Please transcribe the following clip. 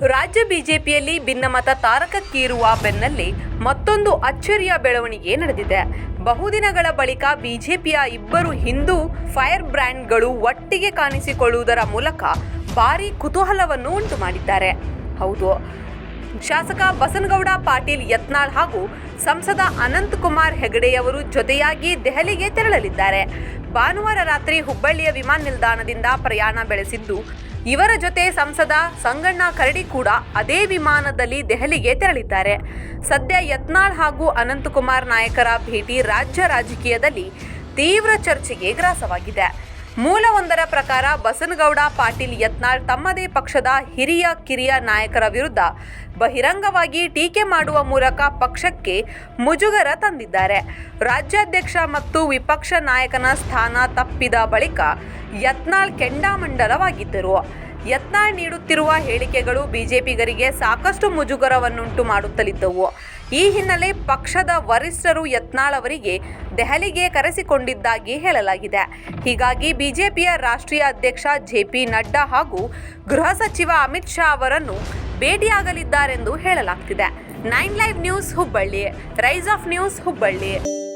ರಾಜ್ಯ ಬಿಜೆಪಿಯಲ್ಲಿ ಭಿನ್ನಮತ ತಾರಕಕ್ಕೀರುವ ಬೆನ್ನಲ್ಲೇ ಮತ್ತೊಂದು ಅಚ್ಚರಿಯ ಬೆಳವಣಿಗೆ ನಡೆದಿದೆ. ಬಹುದಿನಗಳ ಬಳಿಕ ಬಿಜೆಪಿಯ ಇಬ್ಬರು ಹಿಂದೂ ಫೈರ್ ಬ್ರ್ಯಾಂಡ್ಗಳು ಒಟ್ಟಿಗೆ ಕಾಣಿಸಿಕೊಳ್ಳುವುದರ ಮೂಲಕ ಭಾರೀ ಕುತೂಹಲವನ್ನು ಉಂಟು ಮಾಡಿದ್ದಾರೆ ಹೌದು, ಶಾಸಕ ಬಸನಗೌಡ, ಪಾಟೀಲ್ ಯತ್ನಾಳ್ ಹಾಗೂ ಸಂಸದ ಅನಂತಕುಮಾರ್ ಹೆಗಡೆಯವರು ಜೊತೆಯಾಗಿ ದೆಹಲಿಗೆ ತೆರಳಲಿದ್ದಾರೆ. ಭಾನುವಾರ ರಾತ್ರಿ ಹುಬ್ಬಳ್ಳಿಯ ವಿಮಾನ ನಿಲ್ದಾಣದಿಂದ ಪ್ರಯಾಣ ಬೆಳೆಸಿದ್ದು ಇವರ ಜೊತೆ ಸಂಸದ ಸಂಗಣ್ಣ ಕರಡಿ ಕೂಡ ಅದೇ ವಿಮಾನದಲ್ಲಿ ದೆಹಲಿಗೆ ತೆರಳಿದ್ದಾರೆ. ಸದ್ಯ ಯತ್ನಾಳ್ ಹಾಗೂ ಅನಂತಕುಮಾರ್ ನಾಯಕರ ಭೇಟಿ ರಾಜ್ಯ ರಾಜಕೀಯದಲ್ಲಿ ತೀವ್ರ ಚರ್ಚೆಗೆ ಗ್ರಾಸವಾಗಿದೆ. ಮೂಲವೊಂದರ ಪ್ರಕಾರ ಬಸನಗೌಡ, ಪಾಟೀಲ್, ಯತ್ನಾಳ್ ತಮ್ಮದೇ ಪಕ್ಷದ ಹಿರಿಯ, ಕಿರಿಯ ನಾಯಕರ ವಿರುದ್ಧ ಬಹಿರಂಗವಾಗಿ ಟೀಕೆ ಮಾಡುವ ಮೂಲಕ ಪಕ್ಷಕ್ಕೆ ಮುಜುಗರ ತಂದಿದ್ದಾರೆ. ರಾಜ್ಯಾಧ್ಯಕ್ಷ ಮತ್ತು ವಿಪಕ್ಷ ನಾಯಕನ ಸ್ಥಾನ ತಪ್ಪಿದ ಬಳಿಕ ಯತ್ನಾಳ್ ಕೆಂಡಾಮಂಡಲವಾಗಿದ್ದರು. ಯತ್ನಾಳ್ ನೀಡುತ್ತಿರುವ ಹೇಳಿಕೆಗಳು ಬಿಜೆಪಿಗರಿಗೆ ಸಾಕಷ್ಟು ಮುಜುಗರವನ್ನುಂಟು ಮಾಡುತ್ತಲಿದ್ದವು. ಈ ಹಿನ್ನೆಲೆ ಪಕ್ಷದ ವರಿಷ್ಠರು ಯತ್ನಾಳ್ ಅವರಿಗೆ ದೆಹಲಿಗೆ ಕರೆಸಿಕೊಂಡಿದ್ದಾಗಿ ಹೇಳಲಾಗಿದೆ. ಹೀಗಾಗಿ ಬಿಜೆಪಿಯ ರಾಷ್ಟ್ರೀಯ ಅಧ್ಯಕ್ಷ ಜೆ ಪಿ ನಡ್ಡಾ ಹಾಗೂ ಗೃಹ ಸಚಿವ ಅಮಿತ್ ಶಾ ಅವರನ್ನು ಭೇಟಿಯಾಗಲಿದ್ದಾರೆಂದು ಹೇಳಲಾಗ್ತಿದೆ. Nine live news Hubballi, rise of news Hubballi.